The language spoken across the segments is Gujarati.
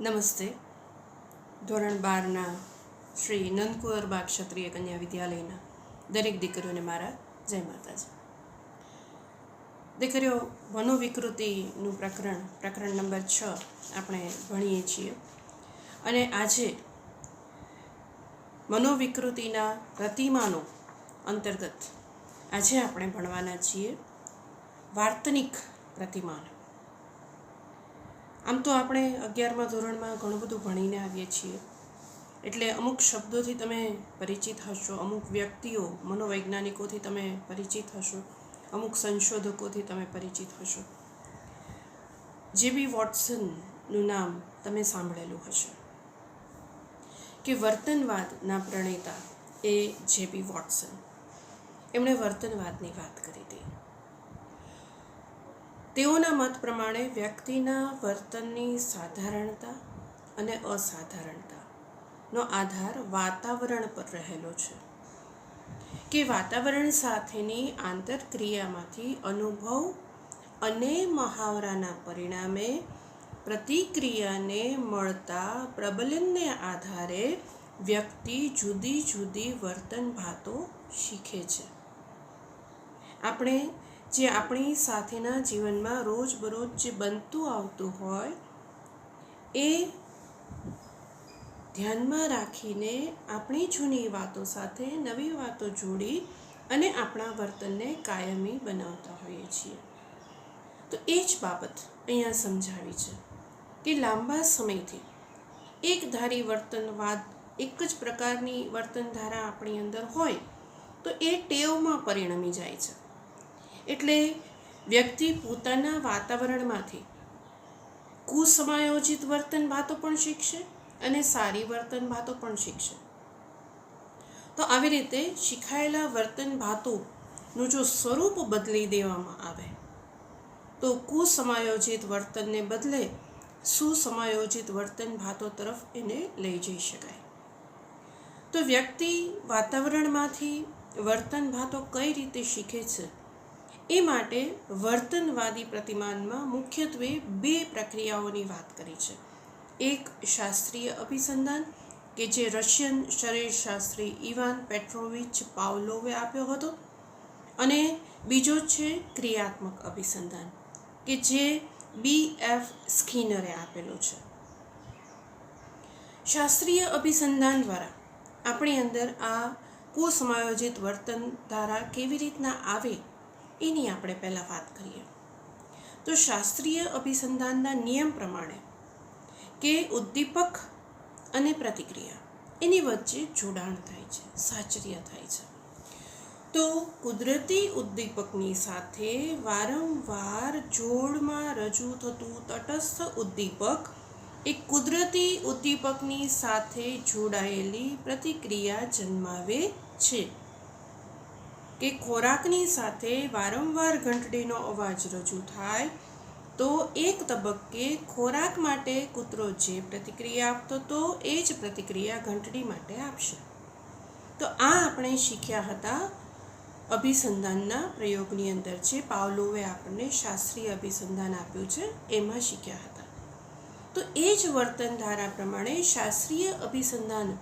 નમસ્તે. ધોરણ બારના શ્રી નંદકુંવરબા ક્ષત્રિય કન્યા વિદ્યાલયના દરેક દીકરીઓને મારા જય માતાજી. દીકરીઓ, મનોવિકૃતિનું પ્રકરણ પ્રકરણ નંબર છ આપણે ભણીએ છીએ. અને આજે મનોવિકૃતિના પ્રતિમાનો અંતર્ગત આજે આપણે ભણવાના છીએ વાર્તનિક પ્રતિમાન. આમ તો આપણે અગિયારમા ધોરણમાં ઘણું બધું ભણીને આવીએ છીએ. એટલે અમુક શબ્દોથી તમે પરિચિત હશો, અમુક વ્યક્તિઓ, મનોવૈજ્ઞાનિકોથી તમે પરિચિત હશો, અમુક સંશોધકોથી તમે પરિચિત હશો. જે બી વોટસનનું નામ તમે સાંભળેલું હશે. કે વર્તનવાદના પ્રણેતા એ જે બી વોટસન. એમણે વર્તનવાદની વાત કરી હતી. તેઓના મત પ્રમાણે વ્યક્તિના વર્તનની સાધારણતા અને અસાધારણતાનો આધાર વાતાવરણ પર રહેલો છે. કે વાતાવરણ સાથેની આંતરક્રિયામાંથી અનુભવ અને મહાવરાના પરિણામે પ્રતિક્રિયાને મળતા પ્રબલનને આધારે વ્યક્તિ જુદી જુદી વર્તન ભાતો શીખે છે. આપણે જે આપણી સાથેના જીવનમાં રોજબરોજ જે બનતું આવતું હોય, એ ધ્યાનમાં રાખીને આપણી જૂની વાતો સાથે નવી વાતો જોડી અને આપણા વર્તનને કાયમી બનાવતા હોઈએ છીએ. તો એ જ બાબત અહીંયા સમજાવી છે કે લાંબા સમયથી એક ધારી વર્તનવાદ, એક જ પ્રકારની વર્તનધારા આપણી અંદર હોય, તો એ ટેવમાં પરિણમી જાય છે. એટલે વ્યક્તિ પોતાના વાતાવરણમાંથી કુસમાયોજિત વર્તન વાતો પણ શીખશે અને સારી વર્તન વાતો પણ શીખશે. તો આવી રીતે શીખાયેલા વર્તન ભાતોનું જો સ્વરૂપ બદલી દેવામાં આવે, તો કુસમાયોજિત વર્તનને બદલે સુસમાયોજિત વર્તન ભાતો તરફ એને લઈ જઈ શકાય. તો વ્યક્તિ વાતાવરણમાંથી વર્તન ભાતો કઈ રીતે શીખે છે એ માટે વર્તનવાદી પ્રતિમાનમાં મુખ્યત્વે બે પ્રક્રિયાઓની વાત કરી છે. એક શાસ્ત્રીય અભિસંધાન, કે જે રશિયન શરીરશાસ્ત્રી ઇવાન પેટ્રોવિચ પાવલોવે આપ્યો હતો, અને બીજો છે ક્રિયાત્મક અભિસંધાન, કે જે બી એફ સ્કિનરે આપેલો છે. શાસ્ત્રીય અભિસંધાન દ્વારા આપણી અંદર આ કુસમાયોજિત વર્તન ધારા કેવી રીતના આવે એની આપણે પહેલાં વાત કરીએ. તો શાસ્ત્રીય અભિસંધાનના નિયમ પ્રમાણે કે ઉદ્દીપક અને પ્રતિક્રિયા એની વચ્ચે જોડાણ થાય છે, સાચર્ય થાય છે. તો કુદરતી ઉદ્દીપકની સાથે વારંવાર જોડમાં રજૂ થતું તટસ્થ ઉદ્દીપક એ કુદરતી ઉદ્દીપકની સાથે જોડાયેલી પ્રતિક્રિયા જન્માવે છે. કે ખોરાકની સાથે વારંવાર ઘંટડીનો અવાજ રજૂ થાય, તો એક તબક્કે ખોરાક માટે કૂતરો જે પ્રતિક્રિયા આપતો હતો એ જ પ્રતિક્રિયા ઘંટડી માટે આપશે. તો આ આપણે શીખ્યા હતા અભિસંધાનના પ્રયોગની અંદર જે પાવલોવે આપણને શાસ્ત્રીય અભિસંધાન આપ્યું છે, એમાં શીખ્યા હતા. તો એ જ વર્તન ધારા પ્રમાણે શાસ્ત્રીય અભિસંધાન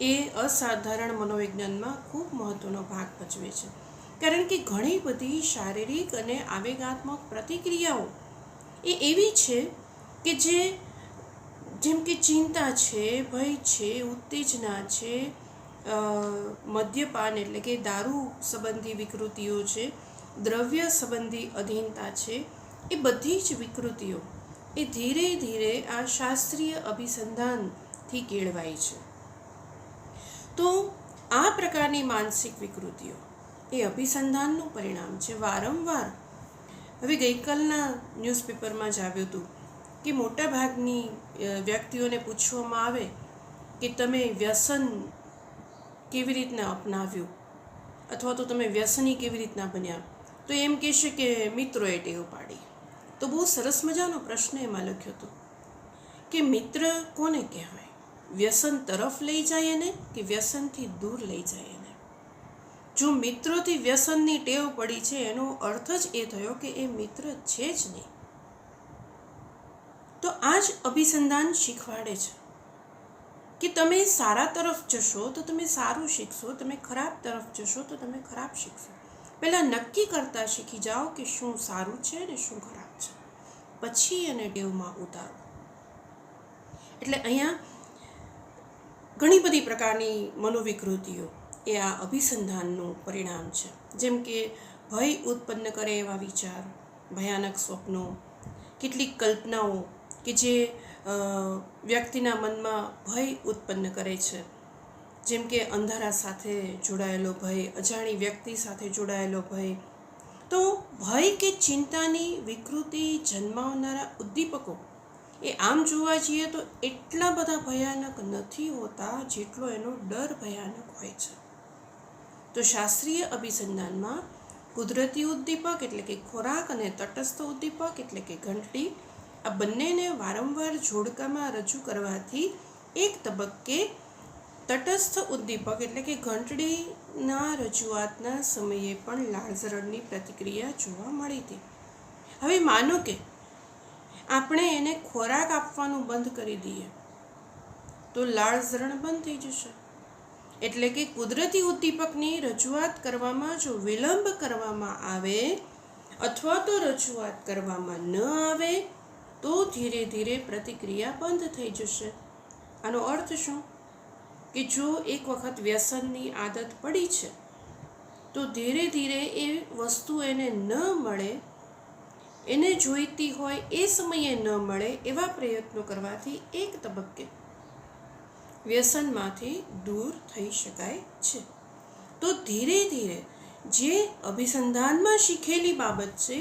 એ અસાધારણ મનોવિજ્ઞાનમાં ખૂબ મહત્ત્વનો ભાગ ભજવે છે. કારણ કે ઘણી બધી શારીરિક અને આવેગાત્મક પ્રતિક્રિયાઓ એ એવી છે કે જે, જેમ કે ચિંતા છે, ભય છે, ઉત્તેજના છે મદ્યપાન એટલે કે દારૂ સંબંધી વિકૃતિઓ છે, દ્રવ્ય સંબંધી અધીનતા છે, એ બધી જ વિકૃતિઓ એ ધીરે ધીરે આ શાસ્ત્રીય અભિસંધાનથી કેળવાય છે. તો આ પ્રકારની માનસિક વિકૃતિઓ એ અભિસંધાનનું પરિણામ છે વારંવાર. હવે ગઈકાલના ન્યૂઝપેપરમાં જ આવ્યું હતું કે મોટાભાગની વ્યક્તિઓને પૂછવામાં આવે કે તમે વ્યસન કેવી રીતના અપનાવ્યું? અથવા તો તમે વ્યસની કેવી રીતના બન્યા? તો એમ કહેશે કે મિત્રોએ ટેવ પાડી. તો બહુ સરસ મજાનો પ્રશ્ન એમાં લખ્યો હતો કે મિત્ર કોને કહેવાય? વ્યસન તરફ લઈ જાય એને કે વ્યસનથી દૂર લઈ જાય એને? જો મિત્રોથી વ્યસનની ટેવ પડી છે, એનો અર્થ જ એ થયો કે એ મિત્ર છે જ નહીં. તો આ જ અભિસંધાન શીખવાડે છે કે તમે સારા તરફ જશો તો તમે સારું શીખશો, તમે ખરાબ તરફ જશો તો તમે ખરાબ શીખશો. પહેલાં નક્કી કરતાં શીખી જાઓ કે શું સારું છે ને શું ખરાબ છે. પછી એને ટેવમાં ઉતારો. એટલે અહીંયા ઘણી બધી પ્રકારની મનોવિકૃતિઓ એ આ અભિસંધાનનું પરિણામ છે. જેમ કે ભય ઉત્પન્ન કરે એવા વિચાર, ભયાનક સ્વપ્નો, કેટલીક કલ્પનાઓ કે જે વ્યક્તિના મનમાં ભય ઉત્પન્ન કરે છે. જેમ કે અંધારા સાથે જોડાયેલો ભય, અજાણી વ્યક્તિ સાથે જોડાયેલો ભય. તો ભય કે ચિંતાની વિકૃતિ જન્માવનારા ઉદ્દીપકો એ આમ જોવા જઈએ તો એટલા બધા ભયાનક નથી હોતા જેટલો એનો ડર ભયાનક હોય છે. તો શાસ્ત્રીય અભિસંધાનમાં કુદરતી ઉદ્દીપક એટલે કે ખોરાક અને તટસ્થ ઉદ્દીપક એટલે કે ઘંટડી આ બંનેને વારંવાર જોડકામાં રજૂ કરવાથી એક તબક્કે તટસ્થ ઉદ્દીપક એટલે કે ઘંટડીના રજૂઆતના સમયે પણ લાળઝરણની પ્રતિક્રિયા જોવા મળી હતી. હવે માનો કે આપણે એને ખોરાક આપવાનું બંધ કરી દઈએ, તો લાળઝરણ બંધ થઈ જશે. એટલે કે કુદરતી ઉદ્દીપકની રજૂઆત કરવામાં જો વિલંબ કરવામાં આવે અથવા તો રજૂઆત કરવામાં ન આવે, તો ધીરે ધીરે પ્રતિક્રિયા બંધ થઈ જશે. આનો અર્થ શું? કે જો એક વખત વ્યસનની આદત પડી છે, તો ધીરે ધીરે એ વસ્તુ એને ન મળે જોઈતી હોય એ સમયે ન મળે એવા પ્રયત્નો કરવાથી એક તબક્કે વ્યસનમાંથી દૂર થઈ શકાય છે. તો ધીરે ધીરે જે અભિસંધાનમાં શીખેલી બાબત છે,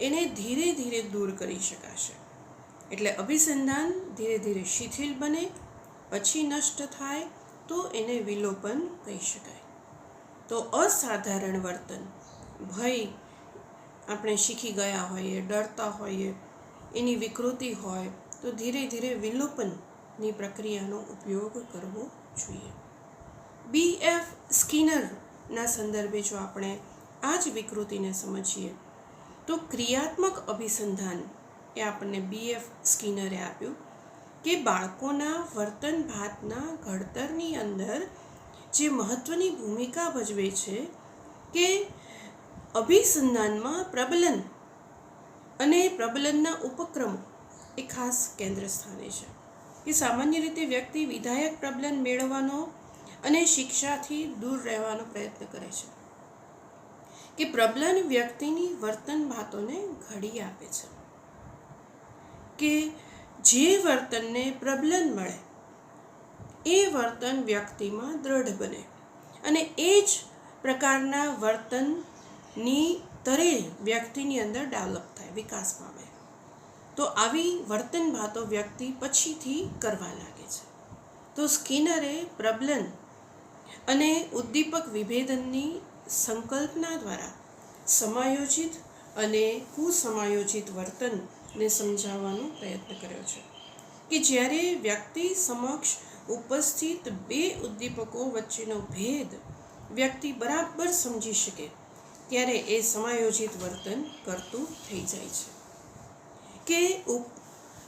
એને ધીરે ધીરે દૂર કરી શકાશે. એટલે અભિસંધાન ધીરે ધીરે શિથિલ બને, પછી નષ્ટ થાય, તો એને વિલોપન કહી શકાય. તો અસાધારણ વર્તન, ભય આપણે શીખી ગયા હોઈએ, ડરતા હોઈએ, એની વિકૃતિ હોય, તો ધીરે ધીરે વિલોપનની પ્રક્રિયાનો ઉપયોગ કરવો જોઈએ. બી એફ સ્કિનરના સંદર્ભે જો આપણે આ જ વિકૃતિને સમજીએ, તો ક્રિયાત્મક અભિસંધાન એ આપણને બી એફ સ્કિનરે આપ્યું કે બાળકોના વર્તન ભાતના ઘડતરની અંદર જે મહત્ત્વની ભૂમિકા ભજવે છે કે અભિસંધાનમાં પ્રબલન અને પ્રબલનના ઉપક્રમો એ ખાસ કેન્દ્ર સ્થાને છે. કે સામાન્ય રીતે વ્યક્તિ વિધાયક પ્રબલન મેળવવાનો અને શિક્ષાથી દૂર રહેવાનો પ્રયત્ન કરે છે કે પ્રબલન વ્યક્તિની વર્તન ભાતોને ઘડી આપે છે. કે જે વર્તનને પ્રબલન મળે, એ વર્તન વ્યક્તિમાં દ્રઢ બને અને એ જ પ્રકારના વર્તનની તરેલ વ્યક્તિની અંદર ડેવલપ થાય વિકાસ પામે તો આવી વર્તન ભાતો વ્યક્તિ પછીથી કરવા લાગે છે. તો સ્કિનરે પ્રબલન અને ઉદ્દીપક વિભેદનની સંકલ્પના દ્વારા સમાયોજિત અને કુસમાયોજિત વર્તનને સમજાવવાનો પ્રયત્ન કર્યો છે કે જ્યારે વ્યક્તિ સમક્ષ ઉપસ્થિત બે ઉદ્દીપકો વચ્ચેનો ભેદ વ્યક્તિ બરાબર સમજી શકે ત્યારે એ સમાયોજિત વર્તન કરતું થઈ જાય છે. કે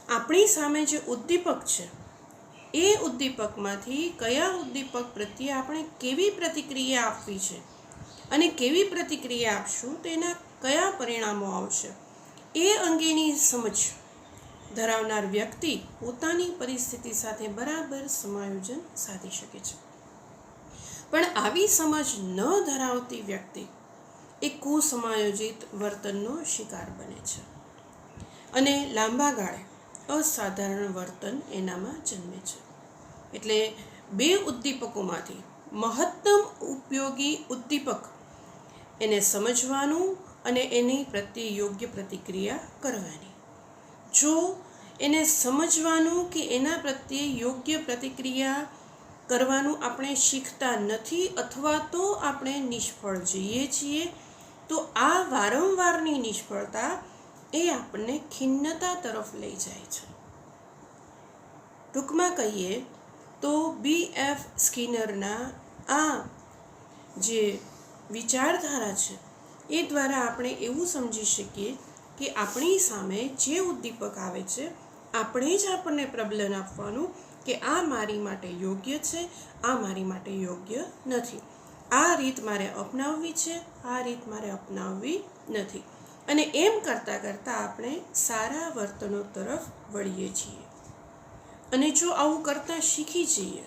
આપણી સામે જે ઉદ્દીપક છે, એ ઉદ્દીપકમાંથી કયા ઉદ્દીપક પ્રત્યે આપણે કેવી પ્રતિક્રિયા આપવી છે અને કેવી પ્રતિક્રિયા આપશું, તેના કયા પરિણામો આવશે, એ અંગેની સમજ ધરાવનાર વ્યક્તિ પોતાની પરિસ્થિતિ સાથે બરાબર સમાયોજન સાધી શકે છે. પણ આવી સમજ ન ધરાવતી વ્યક્તિ એ કુસમાયોજિત વર્તનનો શિકાર બને છે. અને લાંબા ગાળે અસાધારણ વર્તન એનામાં જન્મે છે. એટલે બે ઉદ્દીપકોમાંથી મહત્તમ ઉપયોગી ઉદ્દીપક એને સમજવાનું અને એની પ્રત્યે યોગ્ય પ્રતિક્રિયા કરવાની. જો એને સમજવાનું કે એના પ્રત્યે યોગ્ય પ્રતિક્રિયા કરવાનું આપણે શીખતા નથી અથવા તો આપણે નિષ્ફળ જઈએ છીએ તો આ વારંવારની નિષ્ફળતા એ આપણને ખિન્નતા તરફ લઈ જાય છે. ટૂંકમાં કહીએ તો બી એફ સ્કિનરના આ જે વિચારધારા છે, એ દ્વારા આપણે એવું સમજી શકીએ કે આપણી સામે જે ઉદ્દીપક આવે છે, આપણે જ આપણને પ્રબલન આપવાનું કે આ મારી માટે યોગ્ય છે, આ મારી માટે યોગ્ય નથી. આ રીત મારે અપનાવવી છે, આ રીત મારે અપનાવવી નથી. અને એમ કરતાં કરતાં આપણે સારા વર્તનો તરફ વળીએ છીએ. અને જો આવું કરતાં શીખી જઈએ,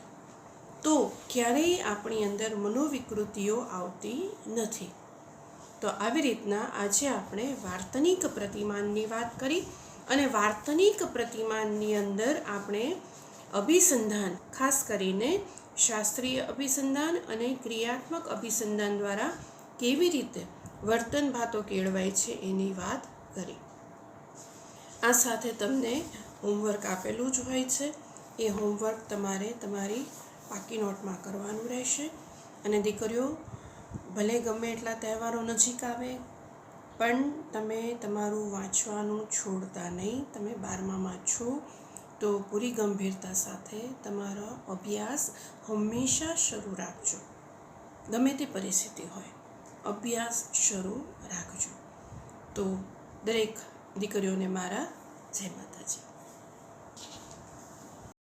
તો ક્યારેય આપણી અંદર મનોવિકૃતિઓ આવતી નથી. તો આવી રીતના આજે આપણે વાર્તનિક પ્રતિમાનની વાત કરી અને વાર્તનિક પ્રતિમાનની અંદર આપણે અભિસંધાન ખાસ કરીને શાસ્ત્રીય અભિસંધાન અને ક્રિયાત્મક અભિસંધાન દ્વારા કેવી રીતે વર્તન ભાતો કેળવાય છે એની વાત કરી. આ સાથે તમને હોમવર્ક આપેલું જ હોય છે. એ હોમવર્ક તમારે તમારી પાકી નોટમાં કરવાનું રહેશે. અને દીકરીઓ, ભલે ગમે એટલા તહેવારો નજીક આવે, પણ તમે તમારું વાંચવાનું છોડતા નહીં. તમે બારમામાં છો. તો પૂરી ગંભીરતા સાથે તમારો અભ્યાસ હંમેશા શરૂ રાખજો. ગમે તે પરિસ્થિતિ હોય, અભ્યાસ શરૂ રાખજો. તો દરેક દીકરીઓને મારા જય